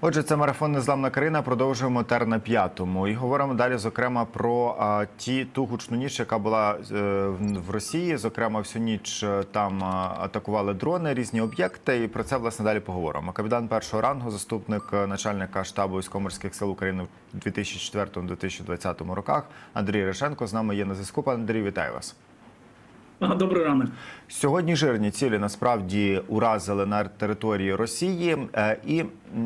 Отже, це марафон Незламна Карина. Продовжуємо тер на п'ятому. І говоримо далі, зокрема, про а, ті ту гучну ніч, яка була е, в- Росії. Зокрема, всю ніч е, там атакували дрони, різні об'єкти. І про це власне далі поговоримо. Капітан першого рангу, заступник е, начальника штабу військово-морських сил України в 2004-2020 роках. Андрій Решенко з нами є на зв'язку. Пане Андрій, вітаю вас. Добрий ранок. Сьогодні жирні цілі насправді уразили на території Росії, Е, і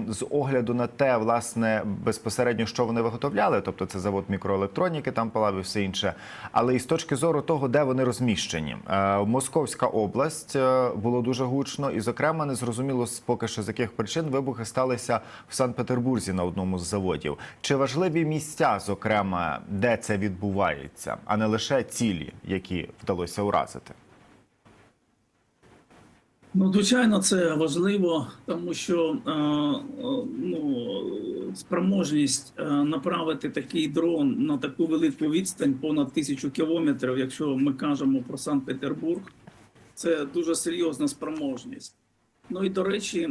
з огляду на те, власне, безпосередньо, що вони виготовляли, тобто це завод мікроелектроніки, там палав і все інше. Але і з точки зору того, де вони розміщені, Е, Московська область е, було дуже гучно, і, зокрема, не зрозуміло поки що з яких причин вибухи сталися в Санкт-Петербурзі на одному з заводів. Чи важливі місця, зокрема, де це відбувається, а не лише цілі, які вдалося уразити? Ну, звичайно, це важливо, тому що е, е, ну, спроможність е, направити такий дрон на таку велику відстань, понад тисячу кілометрів, якщо ми кажемо про Санкт-Петербург, це дуже серйозна спроможність. Ну і до речі,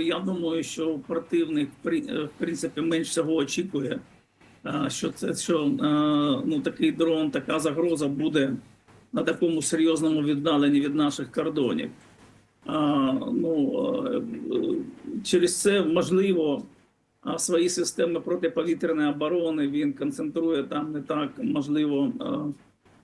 я думаю, що противник в принципі менш всього очікує, що це що ну, такий дрон, така загроза буде на такому серйозному віддаленні від наших кордонів. А, ну, е, через це можливо свої системи протиповітряної оборони він концентрує там не так можливо,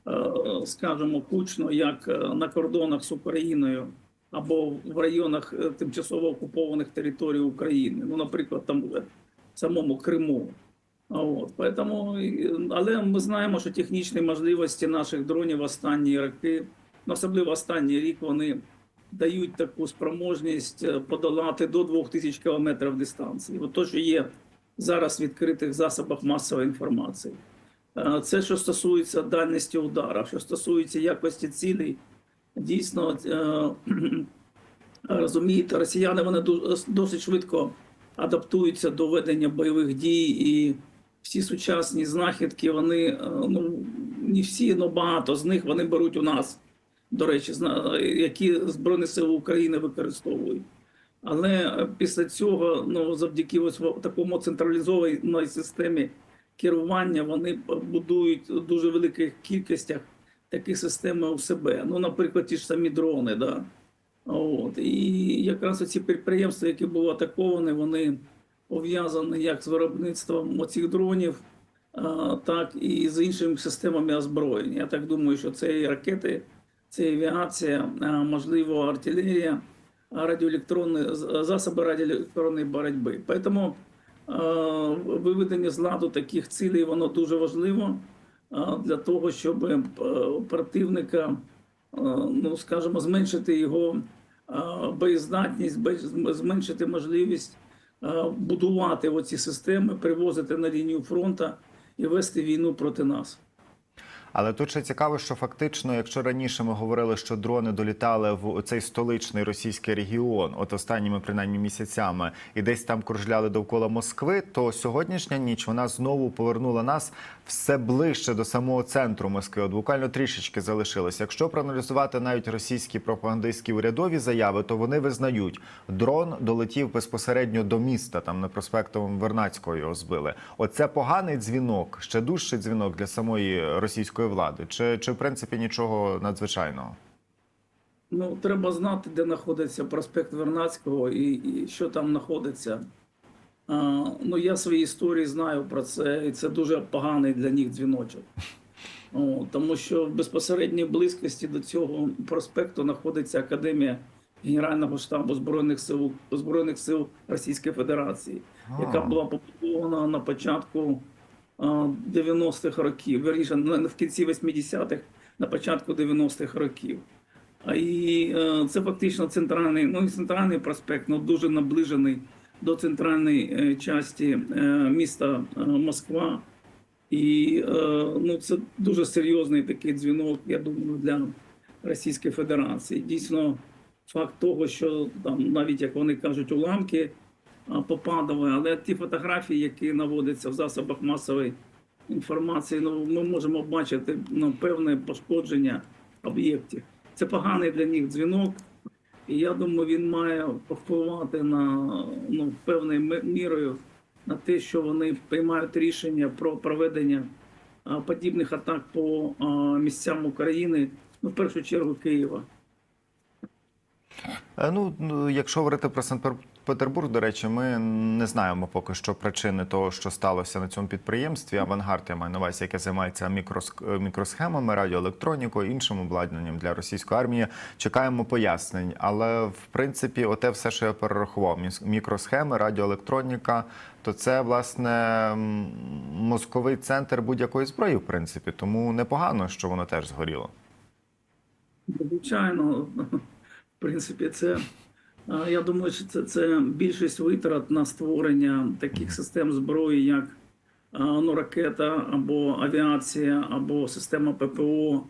е, е, скажімо, кучно, як на кордонах з Україною або в районах тимчасово окупованих територій України. Ну, наприклад, там в самому Криму. От, поэтому, але ми знаємо, що технічні можливості наших дронів останні роки, ну, особливо останній рік, вони дають таку спроможність е, подолати до 2000 кілометрів дистанції. От то, що є зараз в відкритих засобах масової інформації. Е, Це що стосується дальності удару, що стосується якості цілей, дійсно е, розумієте, росіяни вони досить швидко адаптуються до ведення бойових дій, і всі сучасні знахідки, вони е, ну не всі, але багато з них вони беруть у нас до речі, які Збройні Сили України використовують. Але е, після цього, ну завдяки ось такому централізованій системі керування, вони будують у дуже великих кількостях такі системи у себе. Ну, наприклад, ті ж самі дрони. Да? От. І якраз ці підприємства, які були атаковані, вони пов'язані як з виробництвом оцих дронів, так і з іншими системами озброєння. Я так думаю, що це і ракети, це авіація, можливо, артилерія, радіоелектронні засоби радіоелектронної боротьби. Тому виведення з ладу таких цілей воно дуже важливо для того, щоб е, противника, ну скажімо, зменшити його боєздатність, зменшити можливість будувати оці системи, привозити на лінію фронту і вести війну проти нас. Але тут ще цікаво, що фактично, якщо раніше ми говорили, що дрони долітали в цей столичний російський регіон, от останніми принаймні місяцями, і десь там кружляли довкола Москви, то сьогоднішня ніч вона знову повернула нас все ближче до самого центру Москви. От буквально трішечки залишилось. Якщо проаналізувати навіть російські пропагандистські урядові заяви, то вони визнають, дрон долетів безпосередньо до міста, там на проспектовому Вернацького його збили. Оце поганий дзвінок, ще дужчий дзвінок для самої російської влади, чи, чи в принципі нічого надзвичайного? Ну, треба знати, де знаходиться проспект Вернадського і, і що там знаходиться. А, ну, я свої історії знаю про це, і це дуже поганий для них дзвіночок. О, тому що в безпосередній близькості до цього проспекту знаходиться Академія Генерального штабу Збройних сил Збройних сил Російської Федерації, яка була побудована на початку 90-х років, вірніше, на- в кінці 80-х, на початку 90-х років. І е, це фактично центральний, ну і центральний проспект, ну дуже наближений до центральної е, часті е, міста Москва. І ну, це дуже серйозний такий дзвінок, я думаю, для Російської Федерації. Дійсно, факт того, що там навіть як вони кажуть, уламки попадали, але ті фотографії, які наводяться в засобах масової інформації, ну ми можемо бачити ну, певне пошкодження об'єктів. Це поганий для них дзвінок. І я думаю, він має впливати на ну, певною мірою на те, що вони приймають рішення про проведення а, подібних атак по а, місцям України, ну, в першу чергу Києва. Е, Ну, ну, якщо говорити про Санкт-Петербург, до речі, ми не знаємо поки що причини того, що сталося на цьому підприємстві. Авангард я маю на увазі, яке займається е, мікросхемами, радіоелектронікою, іншим обладнанням для російської армії. Чекаємо пояснень. Але в принципі, оте все, що я перерахував: мікросхеми, радіоелектроніка, то це власне мозковий центр будь-якої зброї, в принципі. Тому непогано, що воно теж згоріло. Звичайно, в принципі, це я думаю, що це, це більшість витрат на створення таких систем зброї, як ну, ракета або авіація, або система ППО.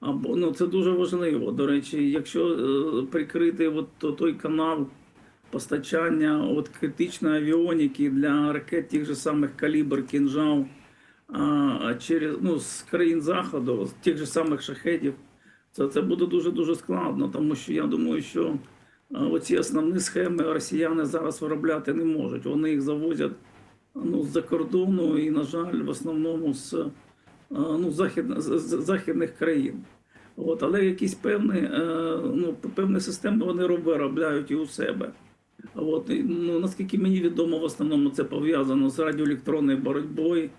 Або ну це дуже важливо. До речі, якщо е, прикрити от то- той канал постачання от критичної авіоніки для ракет тих же самих калібр, кінжал а, через ну з країн заходу, з тих же самих шахедів, це, це буде дуже дуже складно, тому що я думаю, що оці основні схеми росіяни зараз виробляти не можуть. Вони їх завозять ну, з-за кордону і, на жаль, в основному з, ну, захід, з, західних країн. От, але якісь певні, е, ну, певні системи вони виробляють і у себе. От, ну, наскільки мені відомо, в основному це пов'язано з радіоелектронною боротьбою,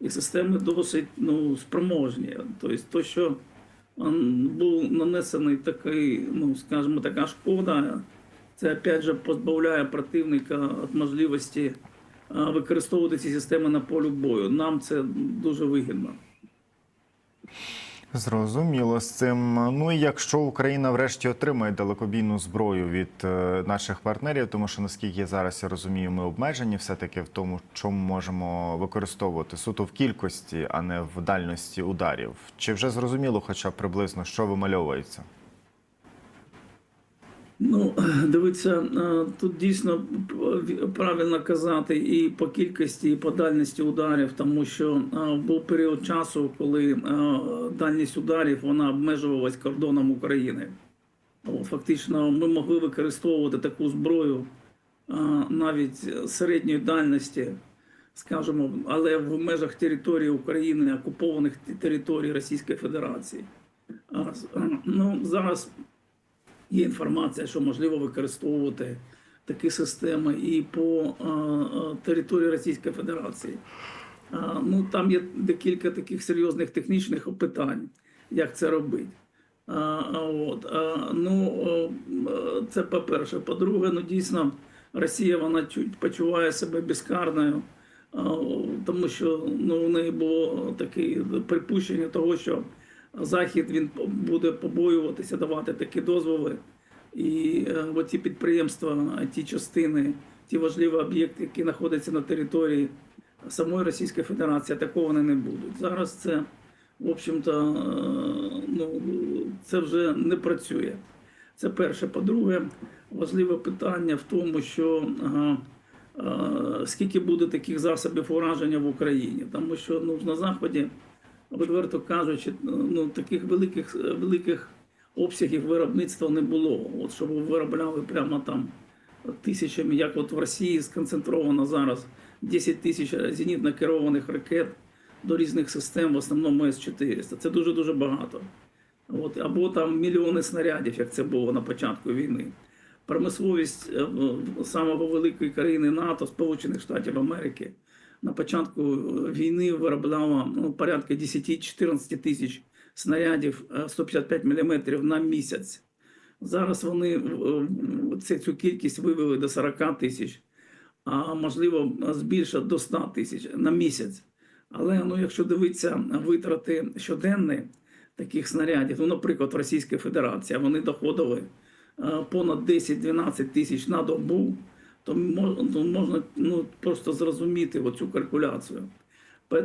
і системи досить ну, спроможні. Тобто, то, що був нанесений такий, ну скажімо, така шкода, це опять же позбавляє противника від можливості використовувати ці системи на полі бою. Нам це дуже вигідно. Зрозуміло з цим. Ну і якщо Україна врешті отримає далекобійну зброю від е, наших партнерів, тому що наскільки зараз я розумію, ми обмежені все-таки в тому, чому можемо використовувати суто в кількості, а не в дальності ударів. Чи вже зрозуміло, хоча приблизно що вимальовується? Ну, дивіться, е, тут дійсно правильно казати і по кількості, і по дальності ударів, тому що е, був період часу, коли е, дальність ударів вона обмежувалась кордоном України. Фактично, ми могли використовувати таку зброю навіть середньої дальності, скажімо, але в межах території України, окупованих територій Російської Федерації. Ну, зараз Є інформація, що можливо використовувати такі системи і по а, а, території Російської Федерації. Ну там є декілька таких серйозних технічних питань, як це робити. От, ну, е, це по-перше. По-друге, ну дійсно Росія вона чуть почуває себе безкарною, тому що ну, у неї було таке припущення того, що Захід він буде побоюватися давати такі дозволи. І е, оці підприємства, ті частини, ті важливі об'єкти, які знаходяться на території самої Російської Федерації, атаковані не будуть. Зараз це, в общем-то, е, ну, це вже не працює. Це перше. По-друге, важливе питання в тому, що е, скільки буде таких засобів ураження в Україні, тому що ну, на Заході відверто кажучи, ну таких великих великих обсягів виробництва не було. От щоб виробляли прямо там тисячами, як от в Росії сконцентровано зараз 10 тисяч зенітно керованих ракет до різних систем, в основному С-400. Це дуже дуже багато. От, або там мільйони снарядів, як це було на початку війни. Промисловість е, самого великої країни НАТО, Сполучених Штатів Америки, на початку війни виробляла ну, порядка 10-14 тисяч снарядів е, 155 мм на місяць. Зараз вони е, цю кількість вивели до 40 тисяч, а можливо збільшать до 100 тисяч на місяць. Але ну, якщо дивитися витрати щоденні таких снарядів, ну, наприклад, Російська Федерація, вони доходили е, понад 10-12 тисяч на добу, то можна ну, просто зрозуміти оцю калькуляцію.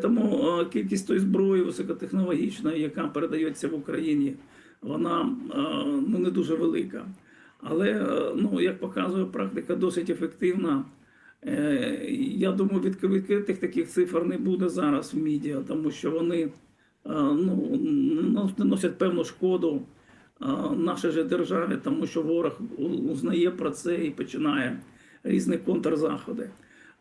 Тому е, кількість тої зброї високотехнологічної, яка передається в Україні, вона е, ну, не дуже велика. Але, е, ну, як показує практика, досить ефективна. Я думаю, відкритих таких цифр не буде зараз в медіа, тому що вони ну, наносять певну шкоду нашій же державі, тому що ворог узнає про це і починає різні контрзаходи.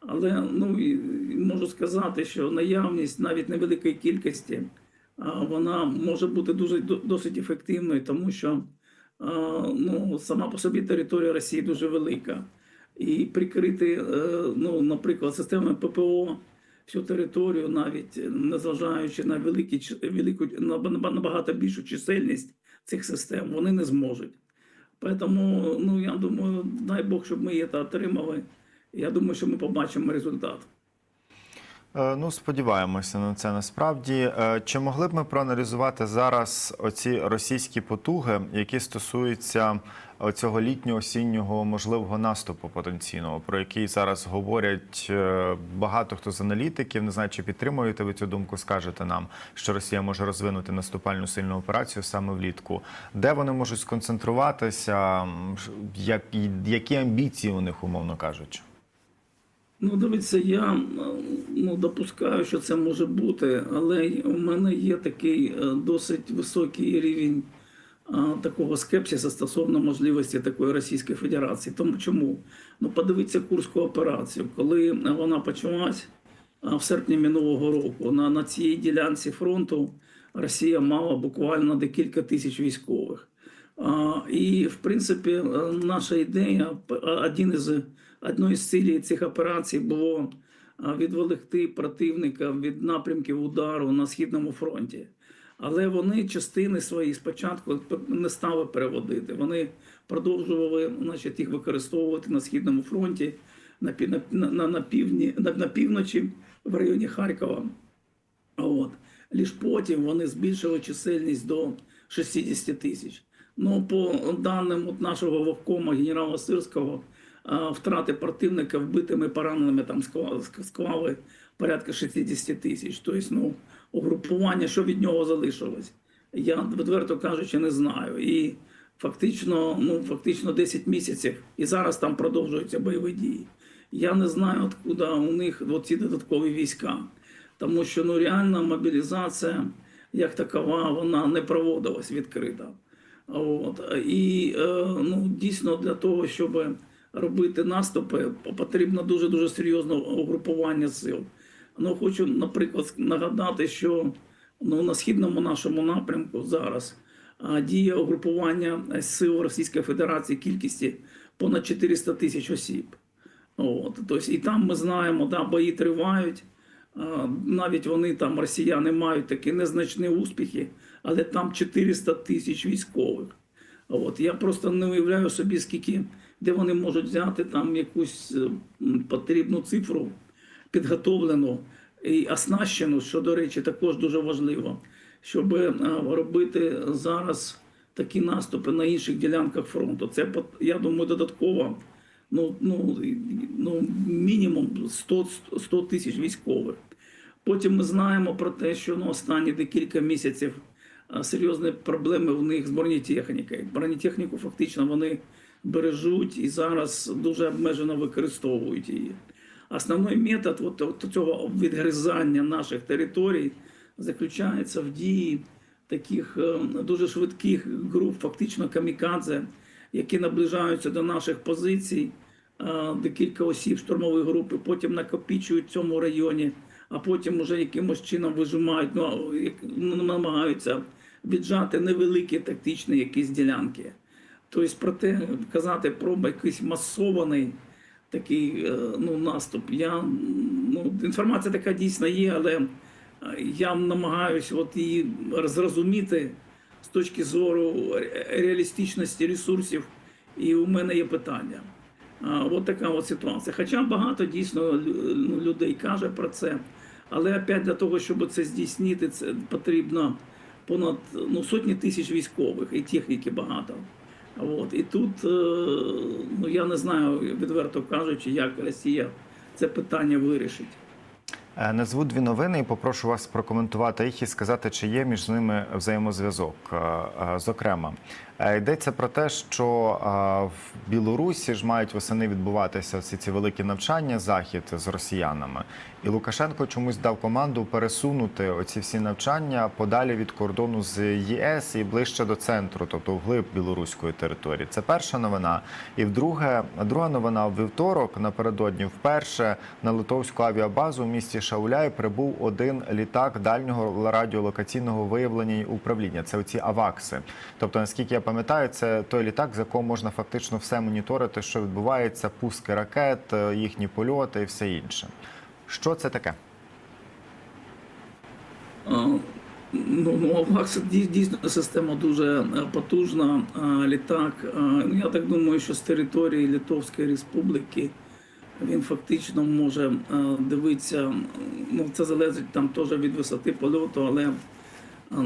Але ну і можу сказати, що наявність навіть невеликої кількості вона може бути дуже досить ефективною, тому що ну, сама по собі територія Росії дуже велика. І прикрити, е, ну, наприклад, системами ППО всю територію, навіть незважаючи на великі велику на набагато більшу чисельність цих систем, вони не зможуть. Тому, ну я думаю, дай Бог, щоб ми це отримали. Я думаю, що ми побачимо результат. Е, Ну, сподіваємося на це насправді. Е, Чи могли б ми проаналізувати зараз оці російські потуги, які стосуються цього літньо-осіннього можливого наступу потенційного, про який зараз говорять е, багато хто з аналітиків. Не знаю, чи підтримуєте ви цю думку, скажете нам, що Росія може розвинути наступальну сильну операцію саме влітку. Де вони можуть сконцентруватися? Як- які амбіції у них, умовно кажучи? Ну, дивіться, я ну, допускаю, що це може бути, але у мене є такий е, досить високий рівень такого скепсиса стосовно можливості такої Російської Федерації. Тому чому? Ну, подивіться Курську операцію, коли вона почалась в серпні минулого року. На, на цій ділянці фронту Росія мала буквально декілька тисяч військових. І, в принципі, е, наша ідея, один із одною з цілей цих операцій було відволікти противника від напрямків удару на східному фронті. Але вони частини свої спочатку не стали переводити. Вони продовжували значить, їх використовувати на східному фронті, на, на, на, на, півдні, на, на півночі в районі Харкова. От. Ліж потім вони збільшили чисельність до 60 тисяч. Ну, по даним от нашого вовкома генерала Сирського, втрати противника вбитими пораненими там склали порядка 60 тисяч. Тобто, ну, угрупування, що від нього залишилось, я відверто кажучи, не знаю. І фактично, ну, фактично 10 місяців, і зараз там продовжуються бойові дії. Я не знаю, откуда у них ці додаткові війська тому що ну реальна мобілізація як такова вона не проводилась відкрито. От. І е, ну, дійсно для того, щоб робити наступи, потрібно дуже дуже серйозне угрупування сил. Ну, хочу, наприклад, нагадати, що ну, на східному нашому напрямку зараз діє угрупування сил Російської Федерації кількості понад 400 тисяч осіб. От, тобто, і там ми знаємо, да, бої тривають. Навіть вони там, росіяни, мають такі незначні успіхи, але там 400 тисяч військових. От я просто не уявляю собі, скільки де вони можуть взяти там якусь е, потрібну цифру, підготовлену і оснащену, що, до речі, також дуже важливо, щоб е, робити зараз такі наступи на інших ділянках фронту. Це я думаю, додатково ну, ну, ну, мінімум 100, 100 тисяч військових. Потім ми знаємо про те, що ну, останні декілька місяців серйозні проблеми в них з бронетехнікою. Бронетехніку фактично вони бережуть і зараз дуже обмежено використовують її. Основний метод от, от цього відгризання наших територій заключається в дії таких е, дуже швидких груп, фактично камікадзе, які наближаються до наших позицій. Е, Декілька осіб штурмової групи потім накопічують в цьому районі, а потім уже якимось чином вижимають, ну, ну, намагаються віджати невеликі тактичні якісь ділянки. Тобто, про те, казати про якийсь масований такий е, ну, наступ. Я, ну, інформація така дійсно є, але е, я намагаюся от її зрозуміти з точки зору реалістичності ресурсів, і у мене є питання. От така от ситуація. Хоча багато дійсно ну, людей каже про це, але опять для того, щоб це здійснити, це потрібно понад ну, сотні тисяч військових і техніки багато. От. І тут е, ну, я не знаю, відверто кажучи, як Росія це питання вирішить. Е, Назву дві новини і попрошу вас прокоментувати їх і сказати, чи є між ними взаємозв'язок. Е, е, Зокрема, йдеться про те, що в Білорусі ж мають восени відбуватися всі ці великі навчання захід з росіянами. І Лукашенко чомусь дав команду пересунути оці всі навчання подалі від кордону з ЄС і ближче до центру, тобто вглиб білоруської території. Це перша новина. І вдруге, друга новина в вівторок напередодні вперше на литовську авіабазу в місті Шауляй прибув один літак дальнього радіолокаційного виявлення і управління. Це оці авакси. Тобто, наскільки я пам'ятаю, це той літак, з якого можна фактично все моніторити, що відбувається, пуски ракет, е, їхні польоти і все інше. Що це таке? Ну, ну АВАКС дій- дійсно система дуже е, потужна. Літак, я так думаю, що з території Литовської Республіки він фактично може е, дивитися. Ну, це залежить там теж від висоти польоту, але е,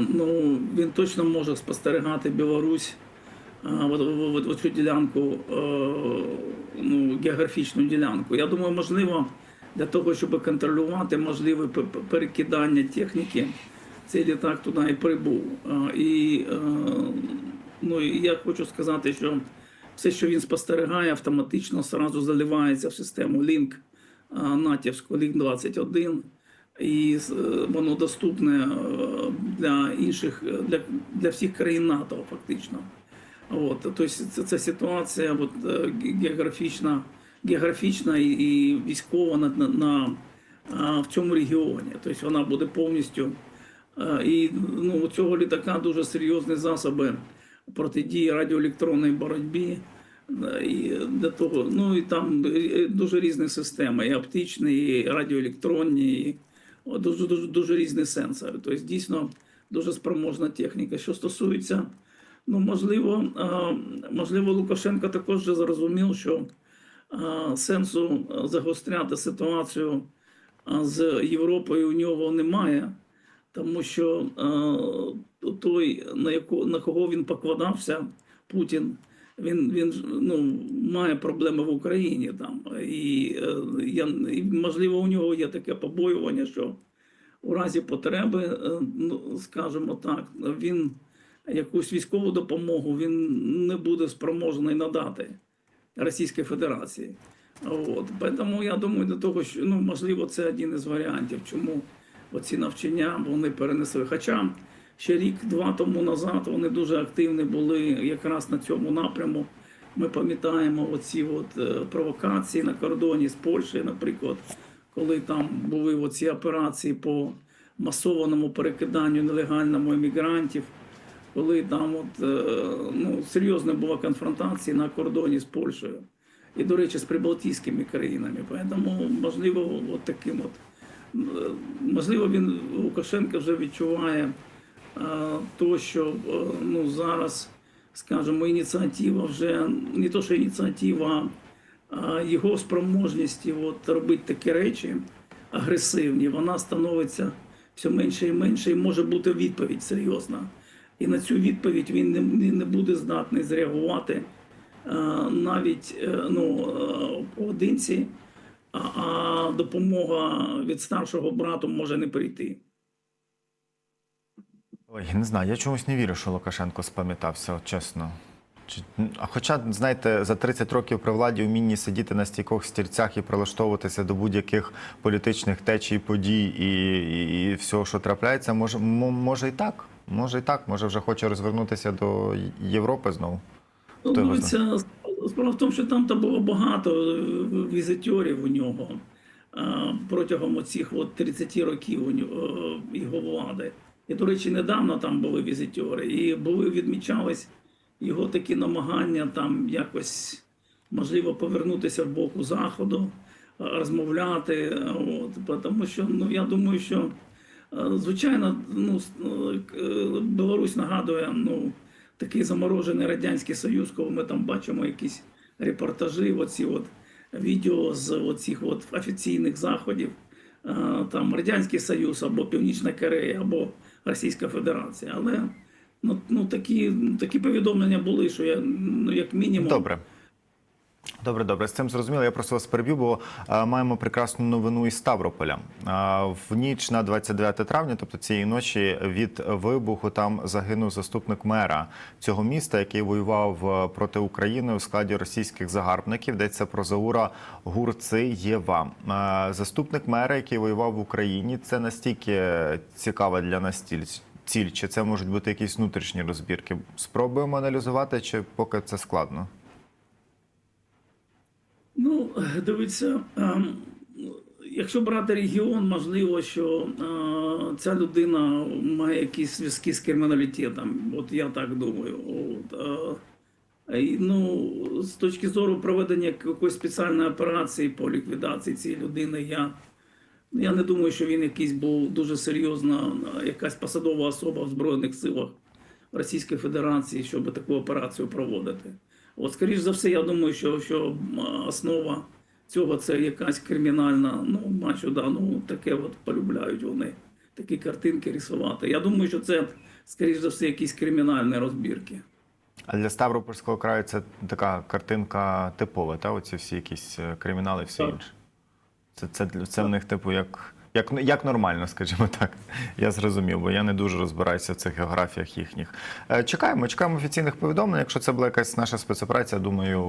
ну, він точно може спостерігати Білорусь. от- от цю ділянку, е, ну, географічну ділянку. Я думаю, можливо, для того, щоб контролювати можливе перекидання техніки, цей літак туди і прибув. І, е, ну, я хочу сказати, що все, що він спостерігає, автоматично сразу заливається в систему Link натівську Link 21 і е, воно доступне е, для інших е, для, для всіх країн НАТО, фактично. От, тобто це, це ситуація от, географічна, географічна і, і військова на, на, на, в цьому регіоні. Тобто вона буде повністю. І ну, у цього літака дуже серйозні засоби протидії радіоелектронної боротьбі. е, І для того, ну і там е, дуже різні системи, і оптичні, і радіоелектронні, і дуже, дуже, дуже різні сенсори. Тобто дійсно дуже спроможна техніка. Що стосується Ну, можливо, можливо, Лукашенко також вже зрозумів, що сенсу загостряти ситуацію з Європою у нього немає, тому що а, той, на яко, на кого він покладався, Путін, він, він ну, має проблеми в Україні там. І, е, я, і можливо, у нього є таке побоювання, що у разі потреби, е, ну, скажімо так, він якусь військову допомогу він не буде спроможний надати Російській Федерації. От. Тому я думаю, до того, що ну, можливо, це один із варіантів, чому оці навчання вони перенесли. Хоча ще рік-два тому назад вони дуже активні були якраз на цьому напряму. Ми пам'ятаємо оці от е, провокації на кордоні з Польщею, наприклад, коли там були оці операції по масованому перекиданню нелегальному емігрантів коли там от, е, ну, серйозна була конфронтація на кордоні з Польщею. І, до речі, з прибалтійськими країнами. Тому, можливо, от таким от, можливо, він Лукашенко вже відчуває е, то, що е, ну, зараз, скажімо, ініціатива вже не то, що ініціатива, а його спроможності от, робити такі речі агресивні, вона становиться все менше і менше, і може бути відповідь серйозна. І на цю відповідь він не, не, буде здатний зреагувати е, навіть ну, поодинці, а, допомога від старшого брату може не прийти. Ой, не знаю, я чомусь не вірю, що Лукашенко спам'ятався, от чесно. А хоча, знаєте, за 30 років при владі вмінні сидіти на стійкох стільцях і прилаштовуватися до будь-яких політичних течій, подій і, і, і всього, що трапляється, може, може і так. Може і так, може вже хоче розвернутися до Європи знову. Ну, дивіться, справа в тому, що там було багато е, візитерів у нього протягом оцих от 30 років у е, його влади. І, до речі, недавно там були візитери, і були відмічались його такі намагання там якось можливо повернутися в боку заходу, розмовляти. От, тому що ну я думаю, що е, звичайно, ну е, Білорусь нагадує ну такий заморожений радянський союз, коли ми там бачимо якісь репортажі, оці от відео з оцих от офіційних заходів. е, Там Радянський Союз або Північна Корея, або Російська Федерація. Але ну, ну такі, такі повідомлення були, що я ну як мінімум Добре. Добре, добре, з цим зрозуміло. Я просто вас переб'ю, бо е, маємо прекрасну новину із Ставрополя. Е, в ніч на 29 травня, тобто цієї ночі, від вибуху там загинув заступник мера цього міста, який воював е, проти України у складі російських загарбників. Йдеться про Заура Гурциєва. Е, заступник мера, який воював в Україні, це настільки цікава для нас ціль. Ціль, чи це можуть бути якісь внутрішні розбірки? Спробуємо аналізувати, чи поки це складно? Ну, дивіться, ем, якщо брати регіон, можливо, що е, ця людина має якісь зв'язки з криміналітетом. От я так думаю. От, е, ну, з точки зору проведення якоїсь спеціальної операції по ліквідації цієї людини, я, я не думаю, що він якийсь був дуже серйозна, е, якась посадова особа в Збройних силах Російської Федерації, щоб таку операцію проводити. От, скоріш за все, я думаю, що, що основа цього це якась кримінальна, ну, бачу, да, ну таке от полюбляють вони, такі картинки рисувати. Я думаю, що це, скоріш за все, якісь кримінальні розбірки. А для Ставропольського краю це така картинка типова, та оці всі якісь е, кримінали, все Так. інше. Це, це, для- це в них, типу, як, як, як нормально, скажімо так. Я зрозумів, бо я не дуже розбираюся в цих географіях їхніх. Е, Чекаємо, чекаємо офіційних повідомлень. Якщо це була якась наша спецоперація, думаю,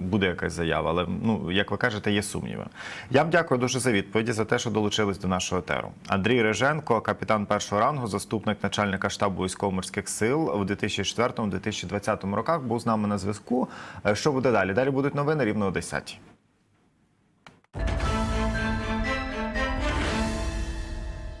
буде якась заява. Але ну, як ви кажете, є сумніви. Я вам дякую дуже за відповіді, за те, що долучились до нашого етеру. Андрій Реженко, капітан першого рангу, заступник начальника штабу військово-морських сил в 2004-2020 роках, був з нами на зв'язку. Е, Що буде далі? Далі будуть новини рівно о 10